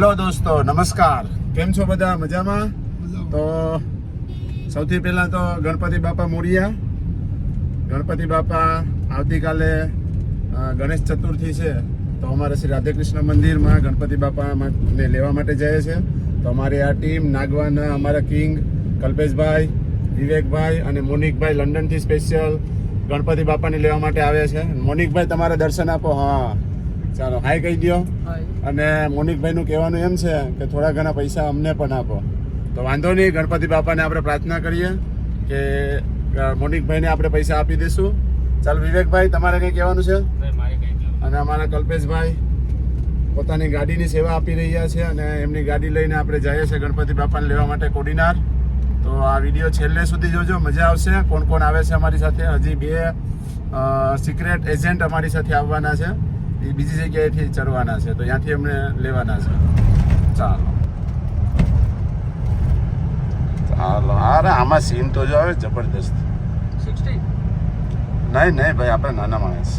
Hello દોસ્તો નમસ્કાર. કેમ છો બધા? મજામાં? તો સૌથી પહેલા તો ગણપતિ બાપા મોરિયા. ગણપતિ બાપા આવતીકાલે ગણેશ ચતુર્થી છે. તો અમારે શ્રી રાધેકૃષ્ણ મંદિરમાં ગણપતિ બાપાને લેવા માટે જાય છે. તો અમારી આ ટીમ નાગવાના અમારા કિંગ કલ્પેશભાઈ વિવેકભાઈ અને મોનિકભાઈ લંડનથી સ્પેશિયલ ગણપતિ બાપાને લેવા માટે આવે છે. મોનિકભાઈ તમારે દર્શન આપો. હા. ચાલો હાય કહી દો અને મોનિકભાઈનું કહેવાનું એમ છે કે થોડા ઘણા પૈસા અમને પણ આપો. તો વાંધો નહીં ગણપતિ બાપાને આપણે પ્રાર્થના કરીએ કે મોનિકભાઈને આપણે પૈસા આપી દઈશું. ચાલો વિવેકભાઈ તમારે કંઈ કહેવાનું છે? અને અમારા કલ્પેશભાઈ પોતાની ગાડીની સેવા આપી રહ્યા છે અને એમની ગાડી લઈને આપણે જઈએ છીએ ગણપતિ બાપાને લેવા માટે કોડીનાર. તો આ વીડિયો છેલ્લે સુધી જોજો મજા આવશે. કોણ કોણ આવે છે અમારી સાથે? હજી બે સિક્રેટ એજન્ટ અમારી સાથે આવવાના છે. એ બીજી જગ્યાએથી ચડવાના છે તો ત્યાંથી અમને લેવાના છે. ચાલો. ચાલો. અરે આમાં સીન તો જો આવે જબરદસ્ત. નહીં નહીં ભાઈ આપણે નાના માણસ.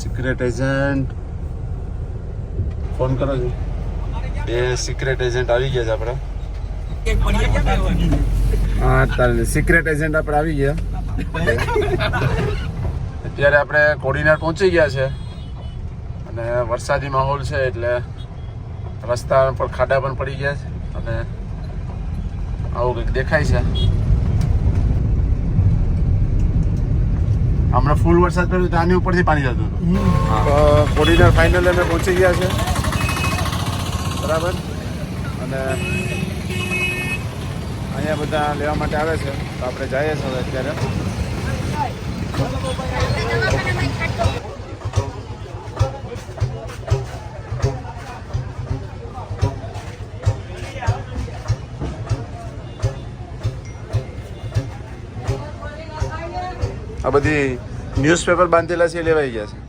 સિક્રેટ એજન્ટ ફોન કરો છો. બે સિક્રેટ એજન્ટ આવી ગયા છે આપણે. હા તારે સિક્રેટ એજન્ટ આપણે આવી ગયા. અત્યારે આપણે કોડીનાર પહોંચી ગયા છે. અને વરસાદી માહોલ છે એટલે રસ્તા પર ખાડા પણ પડી ગયા છે અને આવું કંઈક દેખાય છે. હમણાં ફૂલ વરસાદ પડ્યો તો આની ઉપરથી પાણી જતું હતું. કોડીનાર ફાઇનલ અમે પહોંચી ગયા છે. બરાબર? અને અહીંયા બધા લેવા માટે આવે છે. તો આપણે જઈએ છીએ હવે અત્યારે. આ બધી ન્યૂઝપેપર બાંધેલા છે એ લેવાઈ ગયા છે.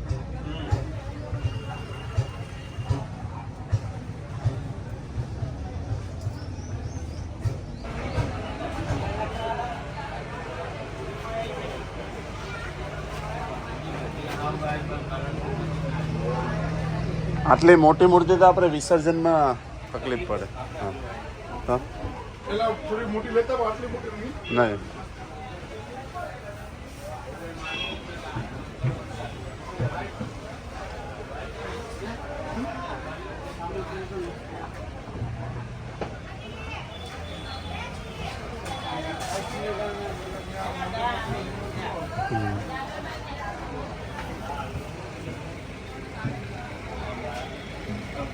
આટલી મોટી મૂર્તિ તો આપણે વિસર્જનમાં તકલીફ પડે. હા.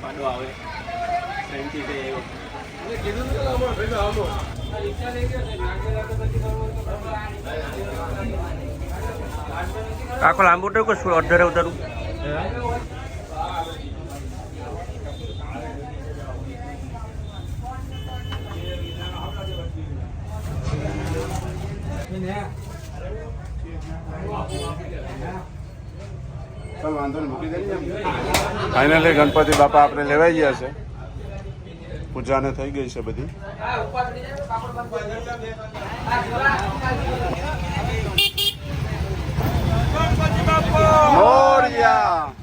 હા એવો આખો લાંબુ ઉતરું કે શું અડધરે ઉતરું? ચાલ વાંધો નહીં મૂકી દઈએ ફાઇનલી ગણપતિ બાપા આપણે લેવાઈ ગયા છે. પૂજાને થઈ ગઈ છે બધી. મોરિયા.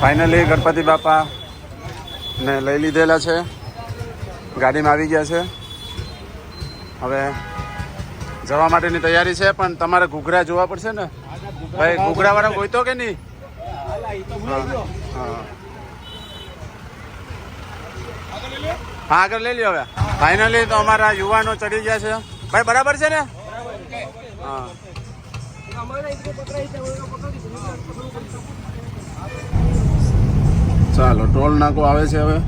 ફાઇનલી ગણપતિ બાપા ને લઈ લીધેલા છે. ગાડીમાં આવી ગયા છે. હવે જવા માટેની તૈયારી છે, પણ તમારે ઘૂઘરા જોવા પડશે ને? ભાઈ ઘૂઘરા વાળા તો કે નહીં. હા આગળ લઈ લ્યો હવે. ફાઇનલી તો અમારા યુવાનો ચડી ગયા છે. ભાઈ, બરાબર છે ને? હા. ચાલો, ટોલ નાકો આવે છે હવે.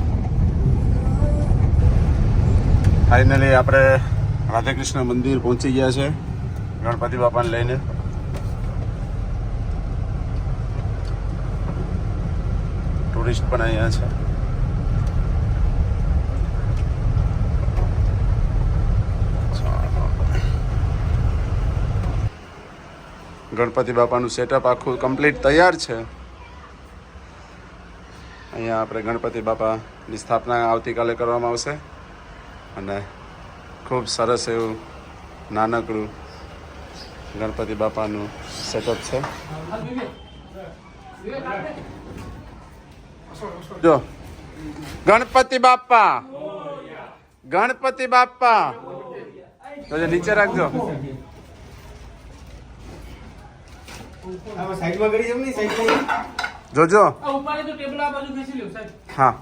ફાઇનલી આપણે રાધાકૃષ્ણ મંદિર પહોંચી ગયા છે, ગણપતિ બાપાને લઈને. ટુરિસ્ટ પણ અહીંયા છે. ગણપતિ બાપાનું સેટઅપ આખું કમ્પ્લીટ તૈયાર છે. અહીંયા આપણે ગણપતિ બાપાની સ્થાપના આવતીકાલે કરવામાં આવશે. અને ખૂબ સરસ એવું નાનકડું ગણપતિ બાપાનું સેટઅપ છે. જો ગણપતિ બાપા. ગણપતિ બાપા. તો નીચે રાખજો. જોજો. આ ઉપાડે તો ટેબલ આ બાજુ ખેંચી લ્યો સાહેબ. હા.